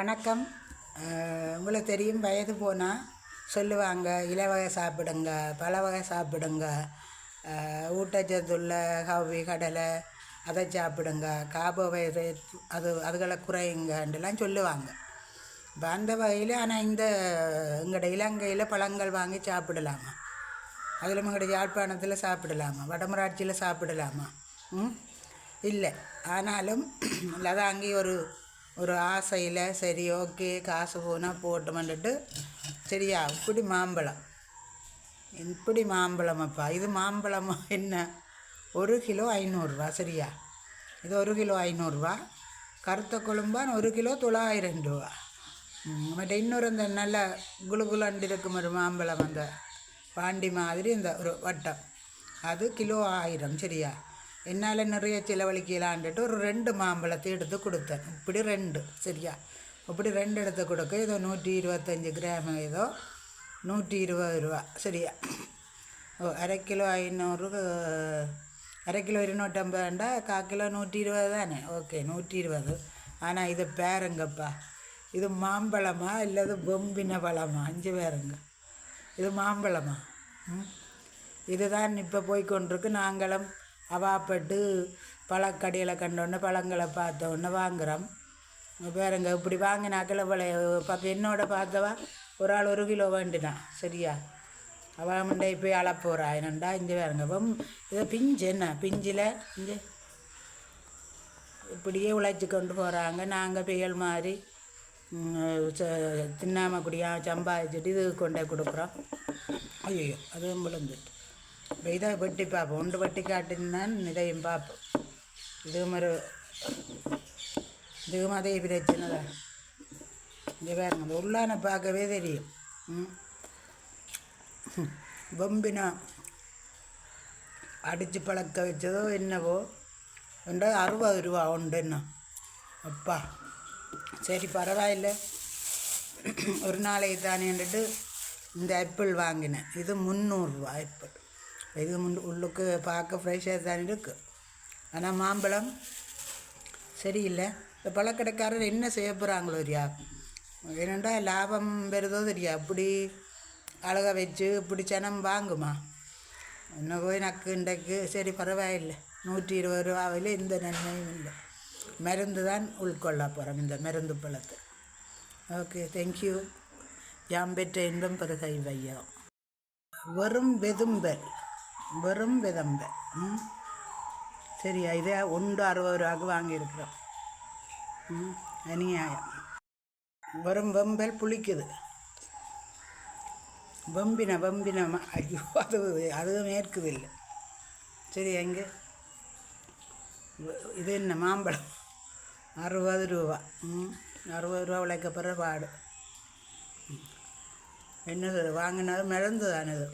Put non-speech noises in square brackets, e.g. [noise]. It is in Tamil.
வணக்கம். உங்களுக்கு தெரியும் வயது போனால் சொல்லுவாங்க இலவகை சாப்பிடுங்க பல வகை சாப்பிடுங்க ஊட்டச்சத்துள்ள கவி கடலை அதை சாப்பிடுங்க கார்போஹைட்ரேட் அது அதுகளை குறையுங்கன்றலாம் சொல்லுவாங்க. இப்போ அந்த வகையில் ஆனால் இந்த எங்களோட இலங்கையில் பழங்கள் வாங்கி சாப்பிடலாமா? அதில் எங்களோட யாழ்ப்பாணத்தில் சாப்பிடலாமா? வடமராட்சியில் சாப்பிடலாமா? ம்? இல்லை. ஆனாலும் [clears throat] அதான் அங்கேயும் ஒரு ஒரு ஆசையில் சரி ஓகே காசு போனால் போட்டோம்னுட்டு சரியா இப்படி மாம்பழம். இப்படி மாம்பழம் அப்பா இது மாம்பழமா என்ன? ஒரு கிலோ ஐநூறுரூவா சரியா? இது ஒரு கிலோ ஐநூறுரூவா. கருத்த கொழும்பான் ஒரு கிலோ தொள்ளாயிரம் ரூபா. மற்ற இன்னொரு இந்த நல்ல குளுகுலண்டு இருக்கும் ஒரு மாம்பழம் அந்த பாண்டி மாதிரி இந்த ஒரு வட்டம். அது கிலோ ஆயிரம் சரியா? என்னால் நிறைய செலவழிக்கலான்ட்டு ஒரு ரெண்டு மாம்பழத்தை எடுத்து கொடுத்தேன். இப்படி ரெண்டு சரியா? இப்படி ரெண்டு எடுத்து கொடுக்க ஏதோ நூற்றி இருபத்தஞ்சி கிராம் ஏதோ நூற்றி இருபது ரூபா சரியா? ஓ அரை கிலோ ஐநூறு அரை கிலோ இருநூற்றம்பதுண்டா கால் கிலோ நூற்றி இருபது தானே? ஓகே நூற்றி இருபது. ஆனால் இது பேருங்கப்பா இது மாம்பழமா இல்லது பொம்பின பழமா? அஞ்சு பேருங்க. இது மாம்பழமா? ம்? இதுதான் இப்போ போய்க்கொண்டிருக்கு நாங்களும். அவாப்பட்டு பழக்கடையில் கண்டோன்னே பழங்களை பார்த்த உடனே வாங்குகிறோம் பேருங்க இப்படி வாங்கினாக்கில் இவ்வளோ பக்கம் என்னோட பார்த்தவா? ஒரு ஆள் ஒரு கிலோ வேண்டினான் சரியா? அவன் முண்டை போய் அளப்போகிறா என்னண்டா இங்கே வேறுங்க இப்போ இதை பிஞ்சு என்ன? பிஞ்சில் இங்கே. இப்படியே உழைச்சி கொண்டு போகிறாங்க நாங்கள் புயல் மாதிரி தின்னாம குடியாக சம்பாதிச்சுட்டு இது கொண்டே கொடுக்குறோம். ஐயோ அதுவும் விழுந்துட்டு. இப்போ இதை வெட்டி பார்ப்போம் ஒன்று வெட்டி காட்டினான் இதையும் பார்ப்போம் இதுவும் ஒரு இதுவும் அதே பிரச்சனை தான் இங்கே பாருங்க அந்த உள்ளான பார்க்கவே தெரியும் ம் பொம்பினா அடித்து பழக்க வச்சதோ என்னவோ உண்டு அறுபது ரூபா உண்டு என்ன அப்பா சரி பரவாயில்ல ஒரு நாளைக்கு தானேன்ட்டு இந்த ஆப்பிள் வாங்கினேன் இது முந்நூறுரூவா ஆப்பிள் இது முன் உள்ளுக்கு பார்க்க ஃப்ரெஷ்ஷாக தான் இருக்குது ஆனால் மாம்பழம் சரியில்லை. இந்த பழக்கடைக்காரர் என்ன செய்ய போகிறாங்களோ தெரியா? ஏனண்டா லாபம் வருதோ தெரியா? அப்படி அழகா வச்சு இப்படி சனம் வாங்குமா? இன்னும் போய் நக்கு இன்றைக்கு சரி பரவாயில்லை. நூற்றி இருபது ரூபாவில் இந்த நன்மையும் இல்லை. மருந்து தான் உள்கொள்ள போகிறோம் இந்த மருந்து பழத்தை. ஓகே தேங்க்யூ யாம் பெற்ற இன்பம் பெருகை வையம் வெறும் வெதும்பல். வெறும் விதம்ப. ம்? சரியா இதே ஒன்று அறுபது ரூபாய்க்கு வாங்கியிருக்கிறோம். ம் அநியாயம். வெறும் வெம்பல் புளிக்குது. வெம்பின வெம்பின ஐயோ அது அதுவும் ஏற்குது இல்லை சரி எங்கே இது என்ன மாம்பழம்? அறுபது ரூபா. ம் அறுபது ரூபா உழைக்க பிற பாடு. ம். என்னது வாங்கினது மிளந்து தானே இது?